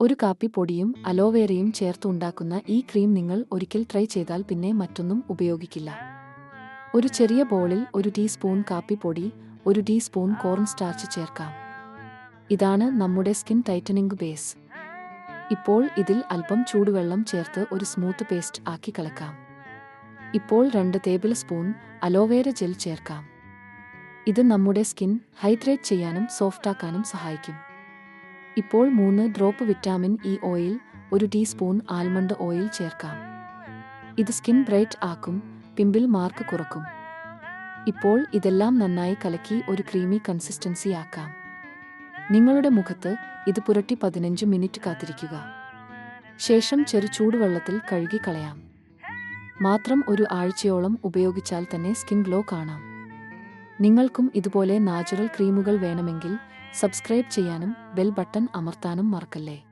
ഒരു കാപ്പി പൊടിയും അലോവേരയും ചേർത്ത് ഉണ്ടാക്കുന്ന ഈ ക്രീം നിങ്ങൾ ഒരിക്കൽ ട്രൈ ചെയ്താൽ പിന്നെ മറ്റൊന്നും ഉപയോഗിക്കില്ല. ഒരു ചെറിയ ബോളിൽ ഒരു ടീസ്പൂൺ കാപ്പിപ്പൊടി ഒരു ടീസ്പൂൺ കോർൺ സ്റ്റാർച്ച് ചേർക്കാം. ഇതാണ് നമ്മുടെ സ്കിൻ ടൈറ്റനിങ് ബേസ്. ഇപ്പോൾ ഇതിൽ അല്പം ചൂടുവെള്ളം ചേർത്ത് ഒരു സ്മൂത്ത് പേസ്റ്റ് ആക്കി കലക്കാം. ഇപ്പോൾ രണ്ട് ടേബിൾ സ്പൂൺ അലോവേര ജെൽ ചേർക്കാം. ഇത് നമ്മുടെ സ്കിൻ ഹൈഡ്രേറ്റ് ചെയ്യാനും സോഫ്റ്റാക്കാനും സഹായിക്കും. ഇപ്പോൾ മൂന്ന് ഡ്രോപ്പ് വിറ്റാമിൻ ഇ ഓയിൽ ഒരു ടീസ്പൂൺ ആൽമണ്ട് ഓയിൽ ചേർക്കാം. ഇത് സ്കിൻ ബ്രൈറ്റ് ആക്കും പിമ്പിൾ മാർക്ക് കുറക്കും. ഇപ്പോൾ ഇതെല്ലാം നന്നായി കലക്കി ഒരു ക്രീമി കൺസിസ്റ്റൻസി ആക്കാം. നിങ്ങളുടെ മുഖത്ത് ഇത് പുരട്ടി പതിനഞ്ച് മിനിറ്റ് കാത്തിരിക്കുക. ശേഷം ചെറു ചൂടുവെള്ളത്തിൽ കഴുകി കളയാം മാത്രം ഒരു ആഴ്ചയോളം ഉപയോഗിച്ചാൽ തന്നെ സ്കിൻ ഗ്ലോ കാണാം. നിങ്ങൾക്കും ഇതുപോലെ നാച്ചുറൽ ക്രീമുകൾ വേണമെങ്കിൽ സബ്സ്ക്രൈബ് ചെയ്യാനും ബെൽ ബട്ടൺ അമർത്താനും മറക്കല്ലേ?